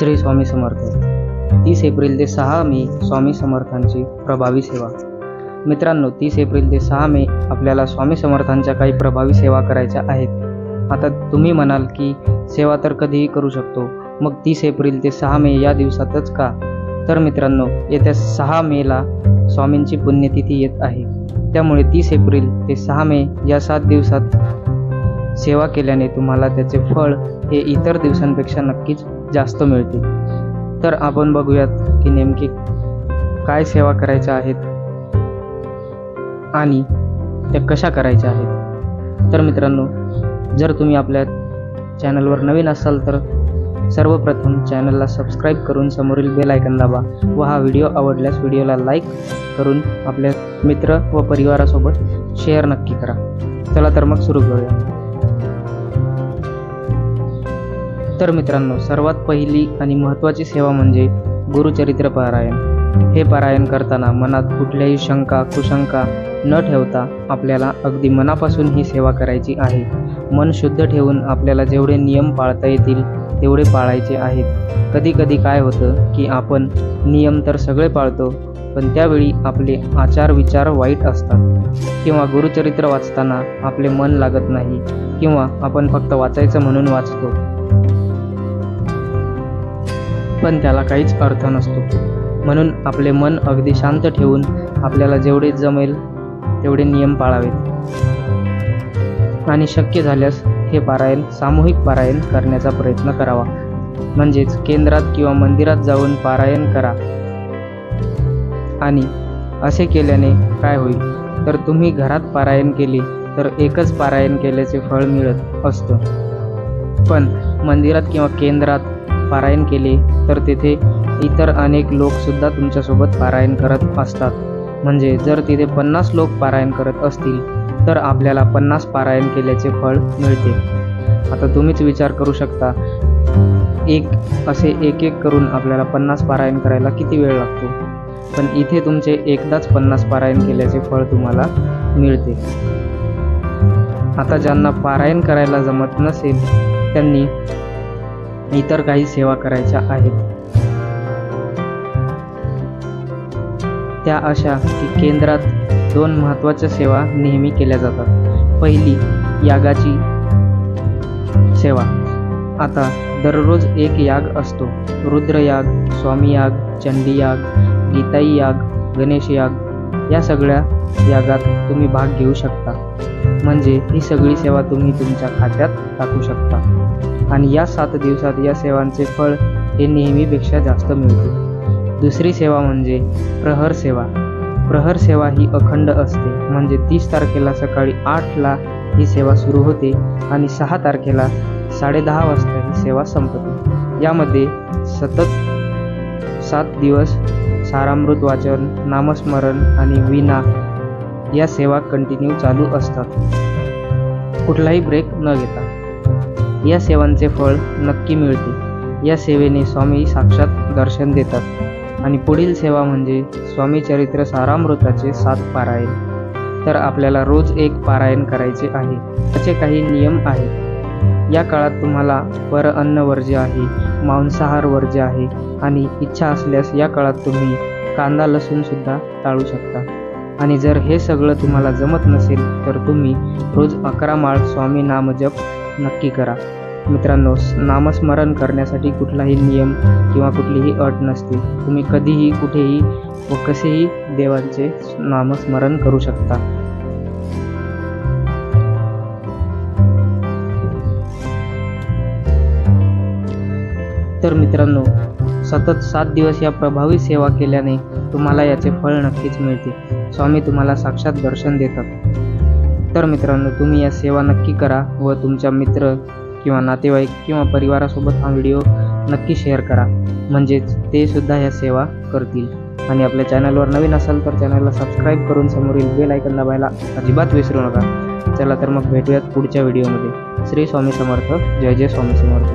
श्री स्वामी समर्थ. तीस एप्रिल ते सहा मे स्वामी समर्थांची प्रभावी सेवा. मित्रांनो तीस एप्रिल ते सहा मे आपल्याला स्वामी समर्थांच्या काही प्रभावी सेवा करायच्या आहेत. आता तुम्ही म्हणाल की सेवा तर कधीही करू शकतो मग तीस एप्रिल ते सहा मे या दिवसातच का? तर मित्रांनो येत्या सहा मेला स्वामींची पुण्यतिथी येत आहे. त्यामुळे तीस एप्रिल ते सहा मे या सात दिवसात सेवा केल्याने तुम्हाला त्याचे फळ हे इतर दिवसांपेक्षा नक्कीच जास्त मिळते तर आपण बघूयात की नेमकी काय सेवा करायच्या आहेत आणि त्या कशा करायच्या आहेत. तर मित्रांनो जर तुम्ही आपल्या चॅनलवर नवीन असाल तर सर्वप्रथम चॅनलला सबस्क्राईब करून समोरील बेल आयकन दाबा व हा व्हिडिओ आवडल्यास व्हिडिओला लाईक करून आपल्या मित्र व परिवारासोबत शेअर नक्की करा. चला तर मग सुरू करूया. तर मित्रांनो सर्वात पहिली आणि महत्त्वाची सेवा म्हणजे गुरुचरित्र पारायण. हे पारायण करताना मनात कुठल्याही शंका कुशंका न ठेवता आपल्याला अगदी मनापासून ही सेवा करायची आहे. मन शुद्ध ठेवून आपल्याला जेवढे नियम पाळता येतील तेवढे पाळायचे आहेत. कधी कधी काय होतं की आपण नियम तर सगळे पाळतो पण त्यावेळी आपले आचार विचार वाईट असतात. किंवा गुरुचरित्र वाचताना आपले मन लागत नाही किंवा आपण फक्त वाचायचं म्हणून वाचतो. पण त्याला काहीच अर्थ नसतो. म्हणून आपले मन अगदी शांत ठेवून आपल्याला जेवढे जमेल तेवढे नियम पाळावेत. आणि शक्य झाल्यास हे पारायण सामूहिक पारायण करण्याचा प्रयत्न करावा. म्हणजेच केंद्रात किंवा मंदिरात जाऊन पारायण करा. आणि असे केल्याने काय होईल? तर तुम्ही घरात पारायण केले तर एकच पारायण केल्याचे फळ मिळत असतं. पण मंदिरात किंवा केंद्रात पारायण केले तर तेथे इतर अनेक लोकसुद्धा तुमच्यासोबत पारायण करत असतात. म्हणजे जर तिथे पन्नास लोक पारायण करत असतील तर आपल्याला पन्नास पारायण केल्याचे फळ मिळते. आता तुम्हीच विचार करू शकता एक असे एक एक करून आपल्याला पन्नास पारायण करायला किती वेळ लागतो? पण इथे तुमचे एकदाच पन्नास पारायण केल्याचे फळ तुम्हाला मिळते. आता ज्यांना पारायण करायला जमत नसेल त्यांनी इतर काही सेवा करायच्या आहेत. त्या अशा की केंद्रात दोन महत्त्वाच्या सेवा नेहमी केल्या जातात. पहिली यागाची सेवा. आता दररोज एक याग असतो. रुद्रयाग स्वामी याग चंडी याग गीताई याग गणेश याग या सगळ्या यागात तुम्ही भाग घेऊ शकता. म्हणजे ही सगळी सेवा तुम्ही तुमच्या खात्यात टाकू शकता. आणि या सात दिवसात या सेवांचे फळ हे नेहमीपेक्षा जास्त मिळते. दुसरी सेवा म्हणजे प्रहर सेवा. प्रहर सेवा ही अखंड असते. म्हणजे तीस तारखेला सकाळी आठला ही सेवा सुरू होते आणि सहा तारखेला साडेदहा वाजता ही सेवा संपते. यामध्ये सतत सात दिवस सारामृत वाचन नामस्मरण आणि विना या सेवा कंटिन्यू चालू असतात. कुठलाही ब्रेक न घेता. या सेवांचे फळ नक्की मिळते. या सेवेने स्वामी साक्षात दर्शन देतात. आणि पुढील सेवा म्हणजे स्वामी चरित्र सारामृताचे सात पारायण. तर आपल्याला रोज एक पारायण करायचे आहे. त्याचे काही नियम आहेत. या काळात तुम्हाला पर अन्न वर्ज्य आहे मांसाहार वर्ज्य आहे आणि इच्छा असल्यास या काळात तुम्ही कांदा लसूणसुद्धा टाळू शकता. आणि जर हे सगळं तुम्हाला जमत नसेल तर तुम्ही रोज अकरा माळ स्वामी नामजप नक्की करा. मित्रांनो नामस्मरण करण्यासाठी कुठलाही नियम किंवा कुठलीही अट नसते. तुम्ही कधीही कुठेही व कसेही देवांचे नामस्मरण करू शकता. तर मित्रांनो सतत सात दिवस या प्रभावी सेवा केल्याने तुम्हाला याचे फळ नक्कीच मिळते. स्वामी तुम्हाला साक्षात दर्शन देतात. तर मित्रांनो तुम्ही या सेवा नक्की करा व तुमच्या मित्र किंवा नातेवाईक किंवा परिवारासोबत हा व्हिडिओ नक्की शेअर करा. म्हणजेच ते सुद्धा ह्या सेवा करतील. आणि आपल्या चॅनलवर नवीन असाल तर चॅनलला सबस्क्राईब करून समोरील बेल ऐकन दाबायला अजिबात विसरू नका. चला तर मग भेटूयात पुढच्या व्हिडिओमध्ये. श्री स्वामी समर्थ. जय जय स्वामी समर्थ.